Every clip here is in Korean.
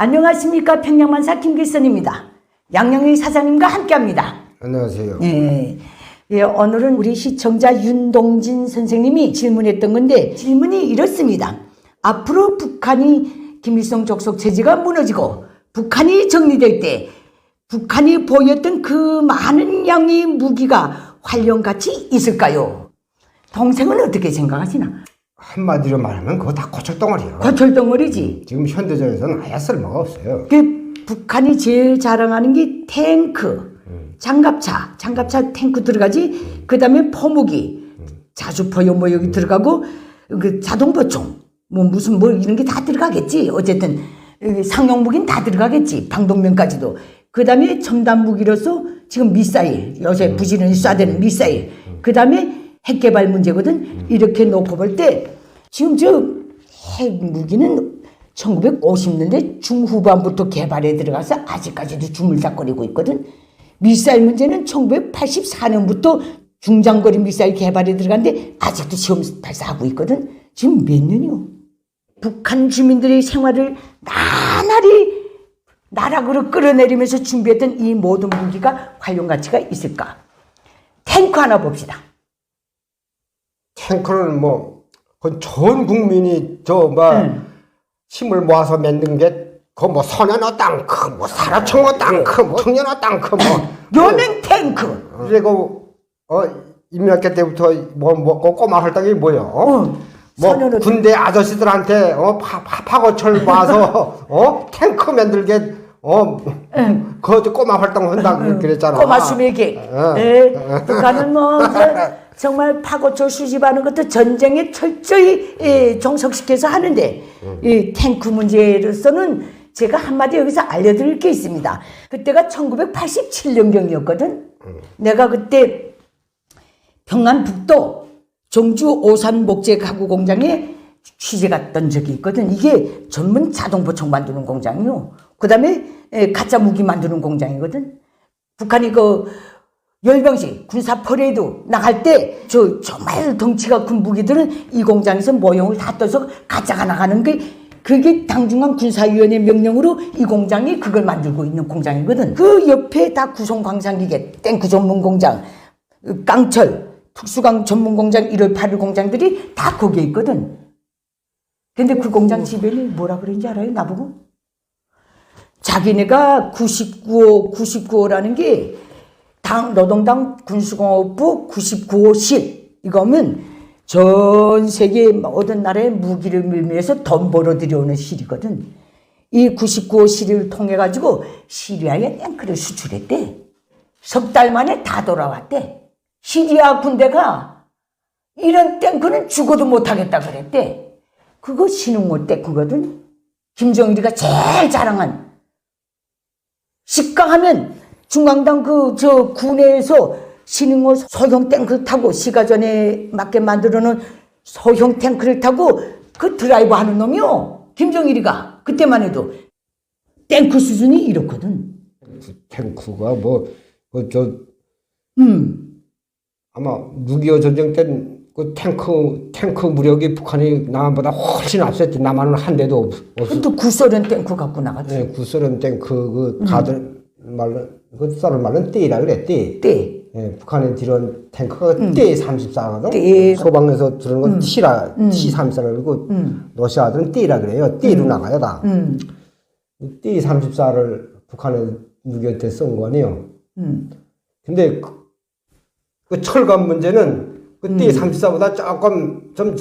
안녕하십니까 평양만사 김길선입니다. 양영희 사장님과 함께합니다. 안녕하세요. 예, 예, 오늘은 우리 시청자 윤동진 선생님이 질문했던 건데 질문이 이렇습니다. 앞으로 북한이 김일성 족속 체제가 무너지고 북한이 정리될 때 북한이 보였던 그 많은 양의 무기가 활용 가치 있을까요? 동생은 어떻게 생각하시나? 한마디로 말하면 그거 다 고철덩어리요. 거철덩어리지. 지금 현대전에서는 아예 쓸모가 없어요. 그 북한이 제일 자랑하는 게 탱크, 장갑차, 장갑차 탱크 들어가지. 그 다음에 포무기, 자주포요 뭐 여기 들어가고 그 자동보총, 뭐 무슨 뭐 이런 게 다 들어가겠지. 어쨌든 상용 무기는 다 들어가겠지. 방독면까지도. 그 다음에 첨단 무기로서 지금 미사일, 요새 부지런히 쏴대는 미사일. 그 다음에 핵 개발 문제거든. 이렇게 놓고 볼 때 지금 저 핵 무기는 1950년대 중후반부터 개발에 들어가서 아직까지도 주물럭거리고 있거든. 미사일 문제는 1984년부터 중장거리 미사일 개발에 들어갔는데 아직도 시험 발사하고 있거든. 지금 몇 년이요? 북한 주민들의 생활을 나날이 나락으로 끌어내리면서 준비했던 이 모든 무기가 활용 가치가 있을까? 탱크 하나 봅시다. 탱크는 뭐, 그전 국민이 저뭐 응. 힘을 모아서 만든 게, 그뭐 소년어 땅크, 뭐 사라청어 땅크, 뭐 청년어 땅크, 뭐. 요는 탱크. 그리고, 어, 임명학교 때부터 뭐, 뭐, 그 꼬마 활동이 뭐요? 어, 뭐 군대 아저씨들한테 어 파, 파, 파고철 봐서 어 탱크 만들게 어그 꼬마 활동 한다 그랬잖아. 꼬마 수맥이. 어. 예. 북한은 뭐 저, 정말 파고초 수집하는 것도 전쟁에 철저히 예, 종속시켜서 하는데 이 탱크 문제로서는 제가 한마디 여기서 알려드릴 게 있습니다. 그때가 1987년경이었거든. 내가 그때 평안북도 종주 오산 목재 가구 공장에 취재 갔던 적이 있거든. 이게 전문 자동보총 만드는 공장이요. 그 다음에 가짜 무기 만드는 공장이거든. 북한이 그 열병식 군사 퍼레이드 나갈 때 저 정말 덩치가 큰 무기들은 이 공장에서 모형을 다 떠서 가짜가 나가는 게 그게 당중앙 군사위원회 명령으로 이 공장이 그걸 만들고 있는 공장이거든. 그 옆에 다 구성 광산기계, 탱크 전문 공장, 깡철, 특수강 전문 공장 1월 8일 공장들이 다 거기에 있거든. 근데 그 공장 지배를 뭐라 그랬는지 알아요? 나보고? 자기네가 99호, 99호라는 게 당, 노동당 군수공업부 99호실. 이거면 전 세계 모든 나라의 무기를 밀면서 돈 벌어 들여오는 실이거든. 이 99호 실을 통해 가지고 시리아에 탱크를 수출했대. 석 달 만에 다 돌아왔대. 시리아 군대가 이런 탱크는 죽어도 못하겠다 그랬대. 그거 신흥호 탱크거든. 김정일이가 제일 자랑한 식강하면 중앙당 그 저 군내에서 신흥호 소형 탱크 타고 시가전에 맞게 만들어 놓은 소형 탱크를 타고 그 드라이브 하는 놈이요. 김정일이가 그때만 해도 탱크 수준이 이렇거든. 탱크가 뭐그저 음. 아마 6.25 전쟁 때그 탱크 탱크 무력이 북한이 남한보다 훨씬 앞섰지 남한은 한 대도 없, 없 그것도 구소련 탱크 갖고 나갔지. 네, 구소련 탱크 음. 그 가들 말로 그 썰을 말은 띠라 그래 띠. 때. 예, 북한에 들어온 탱크가 띠 34거든. 음. 띠. 음. 소방에서 들어온 건 T라 T 34라 그러고 러시아들은 띠라 그래요. 띠로 나가요 다. 음. 띠 34를 북한에 무기한테 쏜 거 아니에요. 음. 근데 그, 그 철강 문제는 그 음. 띠 34보다 조금 좀,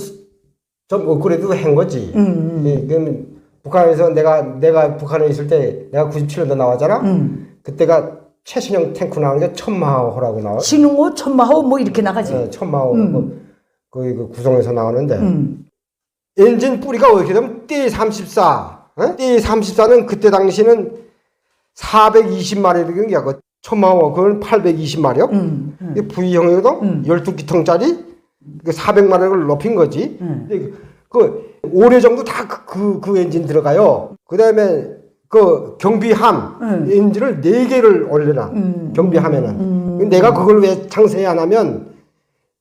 좀 업그레이드 한 거지. 음. 예, 그러면 북한에서 내가, 내가 북한에 있을 때 내가 97년도 나왔잖아? 음. 그때가 최신형 탱크 나온 게 천마호라고 나와. 신흥호, 천마호 뭐 이렇게 나가지. 예, 천마호. 그, 거기 그 구성에서 나오는데. 음. 엔진 뿌리가 어떻게 되면 T34. 어? T34는 그때 당시는 420마리 되는 게그 천마호 그건 820마력. 음. 이게 V형이거든? 12기통짜리? 그 400마력을 높인 거지. 음. 그, 올해 정도 다 그, 그, 그 엔진 들어가요. 그 다음에 그 경비함 음. 엔진을 4개를 올려놔. 음. 경비함에는. 근데 내가 그걸 왜 창세히 안 하면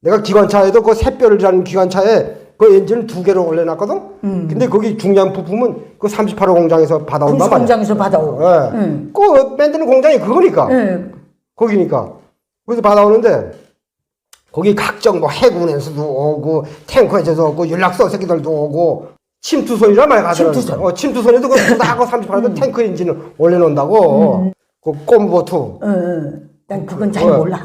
내가 기관차에도 그 샛별이라는 기관차에 그 엔진을 두 개로 올려놨거든. 근데 거기 중요한 부품은 그 38호 공장에서 받아온단 군수 말이야. 공장에서 받아오고. 예. 응. 그 만드는 공장이 그거니까. 예. 거기니까. 그래서 받아오는데 거기 각종 뭐 해군에서도 오고 탱커에서도 오고 연락소 새끼들도 오고 침투선이란 말 가더라고. 침투선. 어, 침투선에도 그 부다고 38호 탱크 엔진을 올려놓는다고. 그 꼼보투. 응, 응. 난 그건 잘 어, 몰라.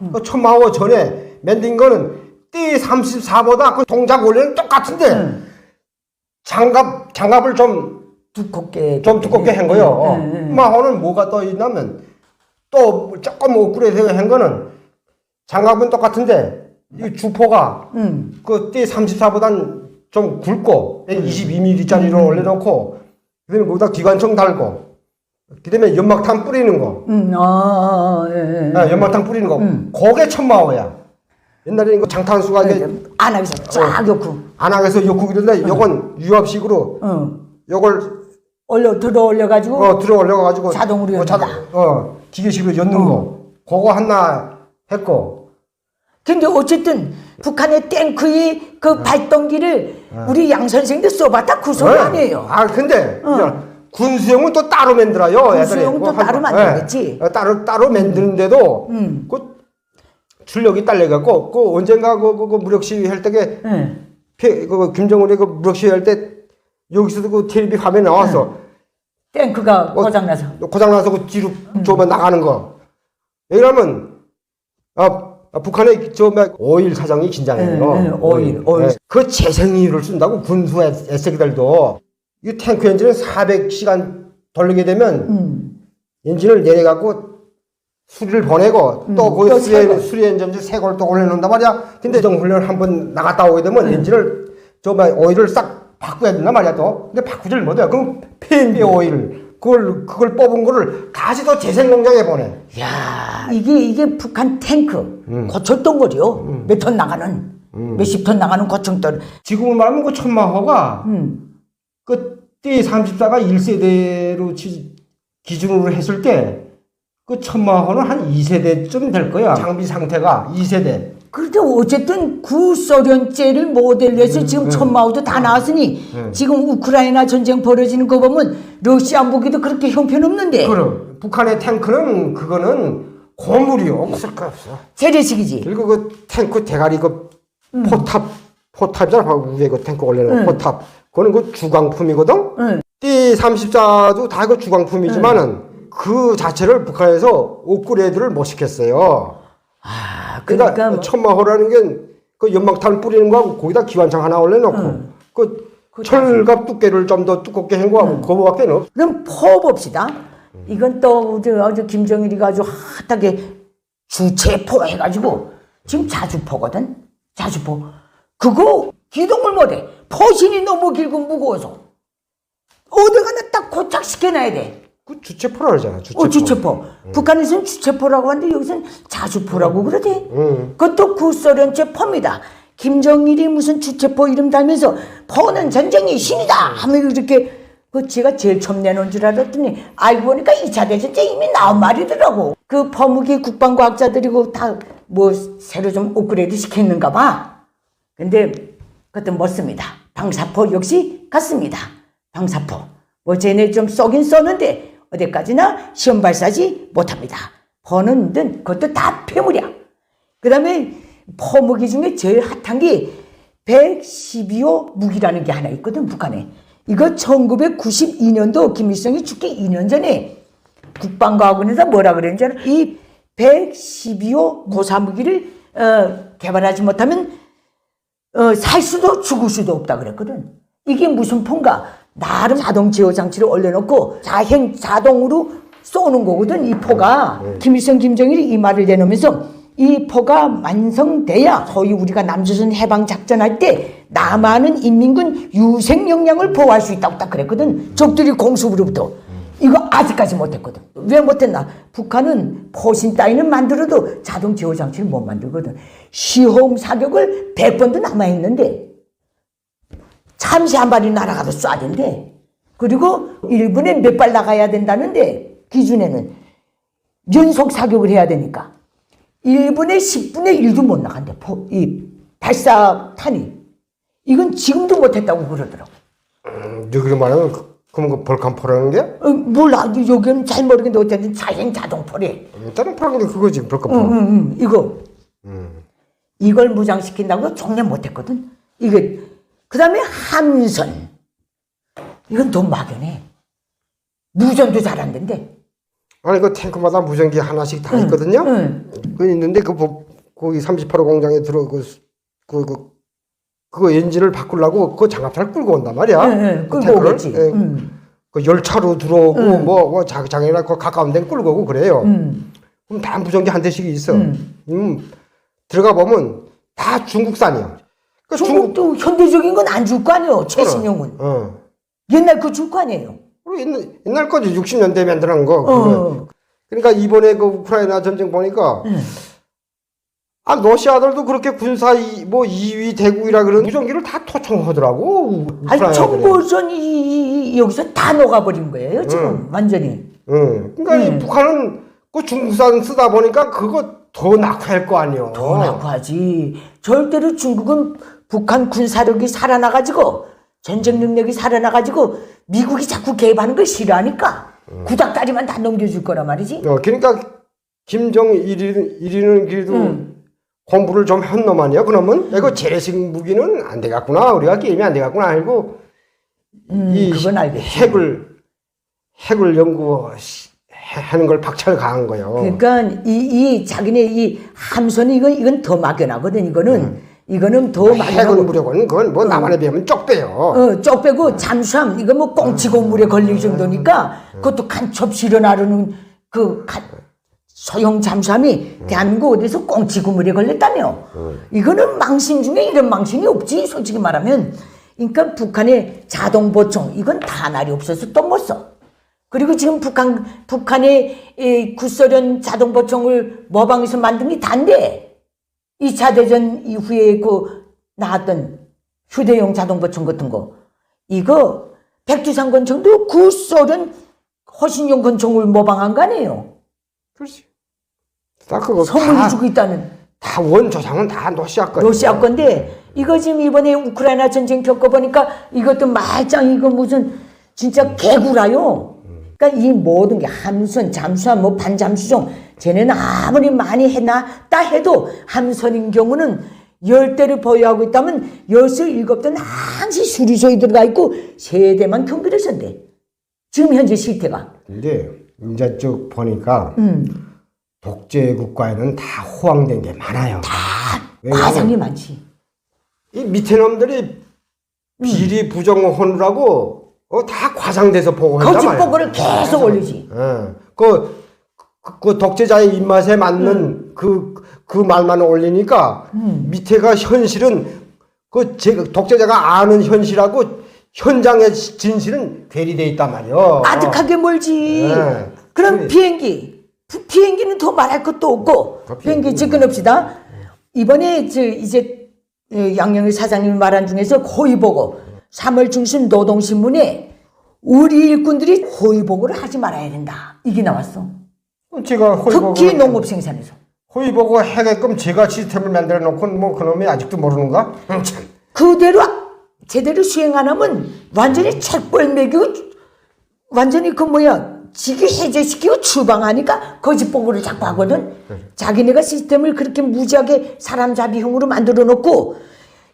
예. 그 천마호 전에 만든 거는 T34보다 그 동작 원리는 똑같은데 장갑 장갑을 좀좀 두껍게. 두껍게 한 거요. 마호는 뭐가 떠 있냐면 또 조금 업그레이드 한 거는 장갑은 똑같은데 이 주포가 응. 그 T34보단 좀 굵고 22mm짜리로 올려놓고 그다음에 거기다 기관총 달고 그다음에 연막탄 뿌리는 거 응. 아, 아, 아, 예, 예. 아, 연막탄 뿌리는 거. 음. 그게 천마호야. 옛날에는 그 장탄수가 이게 안 하면서 쫙 넣고. 안항에서 욕구 그런데 요건 유압식으로 응. 요걸 올려 들어 올려가지고. 어, 들어 올려가지고 자동으로 어, 자동, 연다. 어, 기계식으로 연 거. 그거 하나 했고. 근데 어쨌든 북한의 탱크의 그 발동기를 우리 양 선생도 써봤다 그 소리 어. 아니에요. 아, 근데 어. 군수용은 또 따로 만들어요. 군수용은. 또 그거 따로 한- 만들겠지. 예. 어, 따로 따로 만드는데도 음. 그 출력이 딸려갖고 그 언젠가 그, 그, 그 무력 시위 할 때게 응. 피- 그 김정은이 그 무력 시위 할 때 여기서도 그 텔레비 화면 나왔어. 탱크가 어, 고장나서. 고장나서 그 뒤로 저만 나가는 거. 아, 아, 북한의 저막 오일 사정이 긴장해요. 예, 예, 오일, 오일. 예. 그 재생유를 쓴다고 군수 애새끼들도. 이 탱크 엔진은 400시간 돌리게 되면 음. 엔진을 내려갖고 수리를 보내고 또 음, 거기 또 수리. 수리 엔진 새걸 또 올려놓는단 말이야. 근데 정 훈련 한번 나갔다 오게 되면 음. 엔진을 저막 오일을 싹 바꿔야 된단 말이야 또. 근데 바꾸지를 못해요. 그럼 폐인비 오일 그걸 그걸 뽑은 거를 다시 또 재생 공장에 보내. 야 이게 이게 북한 탱크 고철동 거리요. 몇톤 나가는 몇십 톤 나가는 고철동. 지금 말하면 그 천마호가 음. 그 T34가 1세대로 기준으로 했을 때 그 천마호는 한 2세대쯤 될 거야. 장비 상태가 2세대. 그런데 어쨌든 구소련제를 모델로 해서 지금 천마호도 다 나왔으니 지금 우크라이나 전쟁 벌어지는 거 보면 러시아 무기도 그렇게 형편없는데 그럼 북한의 탱크는 그거는 고물이요. 없을 거 없어. 세례식이지. 그리고 그 탱크 대가리 그 포탑 포탑이잖아. 바로 위에 그 탱크 올려놓은 응. 포탑. 그거는 그 주광품이거든. 응. T34도 다 그 주광품이지만은 그 자체를 북한에서 업그레이드를 못 시켰어요. 아 그러니까, 그러니까 뭐, 천마호라는 게 그 연막탄 뿌리는 거하고 거기다 기관창 하나 올려놓고 그 철갑 두께를 좀 더 두껍게 한 거하고 그거밖에 없어. 그럼 퍼 봅시다. 이건 또 어제 김정일이가 아주 핫하게 주체포 해가지고 지금 자주포거든. 자주포. 그거 기동을 못해. 포신이 너무 길고 무거워서 어디 가나 딱 고착시켜놔야 돼. 그 주체포라 그러잖아. 주체포. 어, 주체포. 북한에서는 주체포라고 하는데 여기서는 자주포라고 그러대. 응. 그것도 구소련제 포입니다. 김정일이 무슨 주체포 이름 달면서 포는 전쟁의 신이다 하면 이렇게 그 제가 제일 처음 내놓은 줄 알았더니 알고 보니까 2차 대전 때 이미 나온 말이더라고. 그 포무기 국방과학자들이고 다 뭐 새로 좀 업그레이드 시켰는가 봐. 근데 그것도 멋습니다. 방사포 역시 같습니다. 방사포. 뭐 쟤네 좀 쏘긴 쏘는데 어디까지나 시험 발사지 못합니다. 포는 든 그것도 다 폐물이야. 그 다음에 포무기 중에 제일 핫한 게 112호 무기라는 게 하나 있거든, 북한에. 이거 1992년도 김일성이 죽기 2년 전에 국방과학원에서 뭐라 그랬는지? 이 112호 고사무기를 어, 개발하지 못하면 어, 살 수도 죽을 수도 없다 그랬거든. 이게 무슨 폰가? 나름 자동 제어 장치를 올려놓고 자행 자동으로 쏘는 거거든. 이 포가 김일성, 김정일이 이 말을 내놓으면서 이 포가 완성돼야 소위 우리가 남조선 해방 작전할 때 남한은 인민군 유생 역량을 보호할 수 있다고 딱 그랬거든. 적들이 공수부로부터. 이거 아직까지 못했거든. 왜 못했나? 북한은 포신 따위는 만들어도 자동 제어 장치를 못 만들거든. 시험 사격을 100번도 남아있는데 잠시 한 발이 날아가도 쏴진대. 그리고 1분에 몇 발 나가야 된다는데 기준에는 연속 사격을 해야 되니까 1분에 10분의 1도 못 나간대. 포, 이 발사탄이. 이건 지금도 못했다고 그러더라고. 음, 너희로 말하면 그, 그럼 그 벌칸 포라는 게 어, 몰라. 여기는 잘 모르겠는데 어쨌든 자연 자동포래. 일단은 포라는 게 그거지 벌칸 포. 응, 응, 응. 이거. 음. 이걸 무장시킨다고 종례 못했거든. 이게 그 다음에 함선. 이건 더 막연해. 무전도 잘안 된대. 아니 그 탱크마다 무전기 하나씩 다 있거든요. 응. 그 있는데 그 뭐, 거기 38호 공장에 들어 그, 그, 그 그거 엔진을 바꾸려고 그 장갑차를 끌고 온단 말이야. 응, 응. 그 끌고. 오겠지. 예, 응. 그 열차로 들어오고 뭐, 뭐 자- 장애나 그 가까운 데는 끌고 오고 그래요. 응. 그럼 다 무전기 한 대씩 있어. 음. 음, 들어가 보면 다 중국산이야. 그 중국도 현대적인 건 안 줄 거 아니에요. 최신형은. 어. 옛날 그 줄 거 아니에요. 옛날, 옛날 거지 60년대 만드는 거. 어. 그러니까 이번에 그 우크라이나 전쟁 보니까 응. 아 러시아들도 그렇게 군사 이, 뭐 2위 대국이라 그런 무전기를 다 토청하더라고. 아니 우크라이나들이. 정보전이 이- 이- 여기서 다 녹아버린 거예요. 지금 음. 완전히. 응. 그러니까 이 음. 북한은 그 중국산 쓰다 보니까 그거 더 낙후할 거 아니요. 더 낙하지. 절대로 중국은 북한 군사력이 살아나가지고 전쟁 능력이 살아나가지고 미국이 자꾸 개입하는 걸 싫어하니까 구닥다리만 다 넘겨줄 거란 말이지. 어, 그러니까 김정일이 일이는 그래도 음. 공부를 좀 한 놈 아니야? 그러면 이거 재래식 무기는 안 되겠구나. 우리가 게임이 안 되겠구나 알고 음, 이 그건 알겠지. 핵을 핵을 연구하는 걸 박차를 가한 거예요. 그러니까 이, 이 자기네 이 함선이 이건 이건 더 막연하거든. 이거는 이거는 더 핵은 막연하고. 무력은 그건 뭐 남한에 비하면 쪽 빼요. 어, 쪽 빼고 잠수함 이거 뭐 꽁치고 물에 걸릴 정도니까 그것도 간첩 실어 나르는 그 가- 소형 잠수함이 대한민국 어디서 꽁치고 물에 걸렸다며. 이거는 망신 중에 이런 망신이 없지 솔직히 말하면. 그러니까 북한의 자동 보총 이건 다 날이 없어서 또못 써. 그리고 지금 북한 북한의 이 구소련 자동 보총을 모방해서 만든 게 단데 2차 대전 이후에 그 나왔던 휴대용 자동 보총 같은 거 이거 백두산 권총도 구소련 허신용 권총을 모방한 거 아니에요. 그렇지. 다 그거 선물이 주고 있다는 다 원 조상은 다 러시아 거. 러시아 건데 이거 지금 이번에 우크라이나 전쟁 겪어보니까 이것도 말짱 이거 무슨 진짜 개구라요. 그러니까 이 모든 게 함선, 잠수함, 뭐 반잠수정 쟤네는 아무리 많이 해놨다 해도 함선인 경우는 열 대를 보유하고 있다면 여섯 일곱 대는 항시 수리소에 들어가 있고 세 대만 경비를 선대. 지금 현재 실태가. 근데 이제 쭉 보니까 음. 독재 국가에는 다 호황된 게 많아요. 왜냐면 과장이 많지. 이 밑에 놈들이 비리 부정혼이라고 어, 다 과장돼서 보고한단 거짓 말이야. 보고를 계속 올리지. 예. 그, 그, 그 독재자의 입맛에 맞는 그, 그 말만 올리니까 밑에가 현실은 그 제, 독재자가 아는 현실하고 현장의 진실은 괴리돼 있단 말이야. 아득하게 멀지. 네. 그럼 그래. 비행기. 부- 비행기는 더 말할 것도 없고. 그 비행기 비행기. 접근합시다. 이번에 저 이제 어, 양영일 사장님이 말한 중에서 호의보고 3월 중순 노동신문에 우리 일꾼들이 호의보고를 하지 말아야 된다. 이게 나왔어. 제가 호위보고 특히 농업 생산에서. 호위보고 해게끔 제가 시스템을 만들어 놓고 뭐 그놈이 아직도 모르는가? 응, 참. 그대로 제대로 수행 안 하면 완전히 책벌 매기고 완전히 그 뭐야 직위 해제시키고 추방하니까 거짓 보고를 자꾸 하거든. 자기네가 시스템을 그렇게 무지하게 사람 잡이형으로 만들어 놓고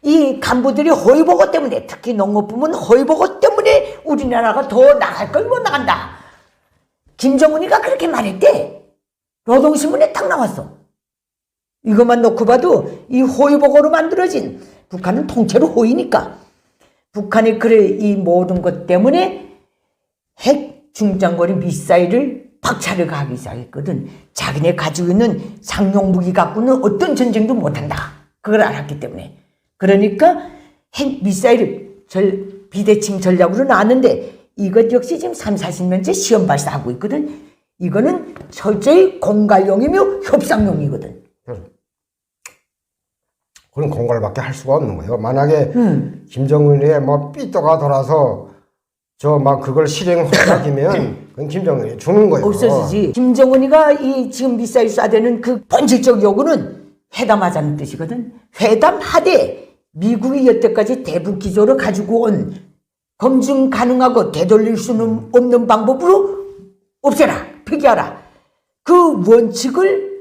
이 간부들이 허위 보고 때문에 특히 농업부문 허위 보고 때문에 우리나라가 더 나갈 걸 못 나간다. 김정은이가 그렇게 말했대. 노동신문에 딱 나왔어. 이것만 놓고 봐도 이 호의 보고로 만들어진 북한은 통째로 호의니까 북한이 그래 이 모든 것 때문에 핵 중장거리 미사일을 박차를 가기 시작했거든. 자기네 가지고 있는 상용 무기 갖고는 어떤 전쟁도 못한다. 그걸 알았기 때문에. 그러니까 핵 미사일을 절 비대칭 전략으로 나왔는데 이것 역시 지금 3, 40년째 시험 발사하고 있거든. 이거는 철저히 공갈용이며 협상용이거든. 그런 공갈밖에 할 수가 없는 거예요. 만약에 음. 김정은의 뭐 삐또가 돌아서 저 막 그걸 실행 허락이면 그건 김정은이 주는 거예요. 없어지지. 김정은이가 이 지금 미사일 쏴대는 그 본질적 요구는 회담하자는 뜻이거든. 회담하되 미국이 여태까지 대북 기조로 가지고 온 검증 가능하고 되돌릴 수는 없는 방법으로 없애라, 폐기하라. 그 원칙을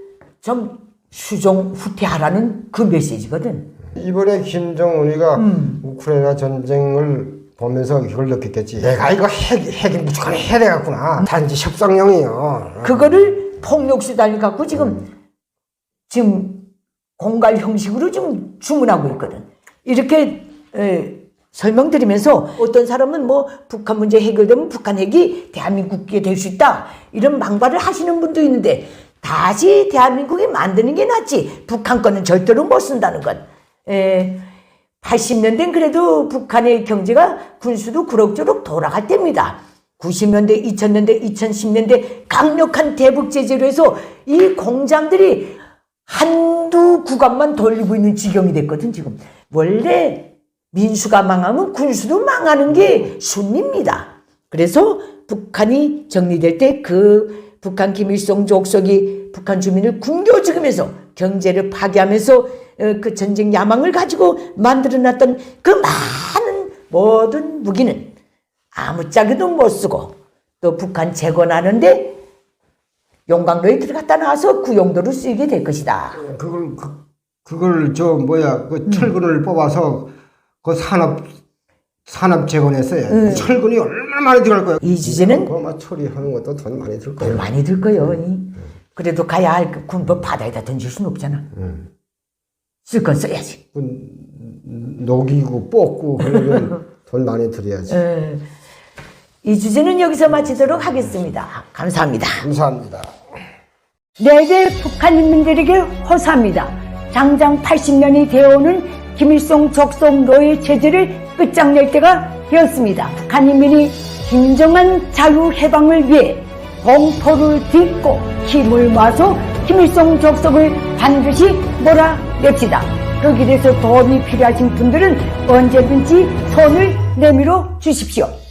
좀 수정 후퇴하라는 그 메시지거든. 이번에 김정은이가 음. 우크라이나 전쟁을 보면서 이걸 느꼈겠지. 내가 이거 핵, 핵이 무조건 해야 되겠구나. 단지 협상용이요. 그거를 폭력 수단을 갖고 지금 지금 공갈 형식으로 지금 주문하고 있거든. 이렇게 에, 설명드리면서 어떤 사람은 뭐 북한 문제 해결되면 북한 핵이 대한민국에 될 수 있다 이런 망발을 하시는 분도 있는데 다시 대한민국이 만드는 게 낫지 북한 거는 절대로 못 쓴다는 것. 에, 80년대는 그래도 북한의 경제가 군수도 그럭저럭 돌아갈 때입니다. 90년대, 2000년대, 2010년대 강력한 대북 제재로 해서 이 공장들이 한두 구간만 돌리고 있는 지경이 됐거든, 지금. 원래 민수가 망하면 군수도 망하는 게 순리입니다. 그래서 북한이 정리될 때 그 북한 김일성 족속이 북한 주민을 굶겨 죽이면서 경제를 파괴하면서 어, 그 전쟁 야망을 가지고 만들어놨던 그 많은 모든 무기는 아무짝에도 못 쓰고 또 북한 재건하는데 용광로에 들어갔다 나와서 그 용도로 쓰이게 될 것이다. 그걸 그, 그걸 저 뭐야 그 철근을 뽑아서 그 산업 산업 재건했어요. 철근이 얼마나 많이 들어갈 거야. 이 주제는 그거 막 처리하는 것도 돈 많이 들돈 거야. 많이 들 거요. 이. 그래도 가야 할그 군법 바다에다 던질 수는 없잖아. 쓸건 써야지. 그 녹이고 뽑고 그러면 돈 많이 들여야지. 에, 이 주제는 여기서 마치도록 하겠습니다. 감사합니다. 감사합니다. 내게 북한 인민들에게 호소합니다. 장장 80년이 되어오는 김일성 적성 노예 체제를 끝장낼 때가 되었습니다. 북한 인민이 진정한 자유 해방을 위해 공포를 딛고 힘을 모아서 김일성 적성을 반드시 몰아냅시다. 그 길에서 도움이 필요하신 분들은 언제든지 손을 내밀어 주십시오.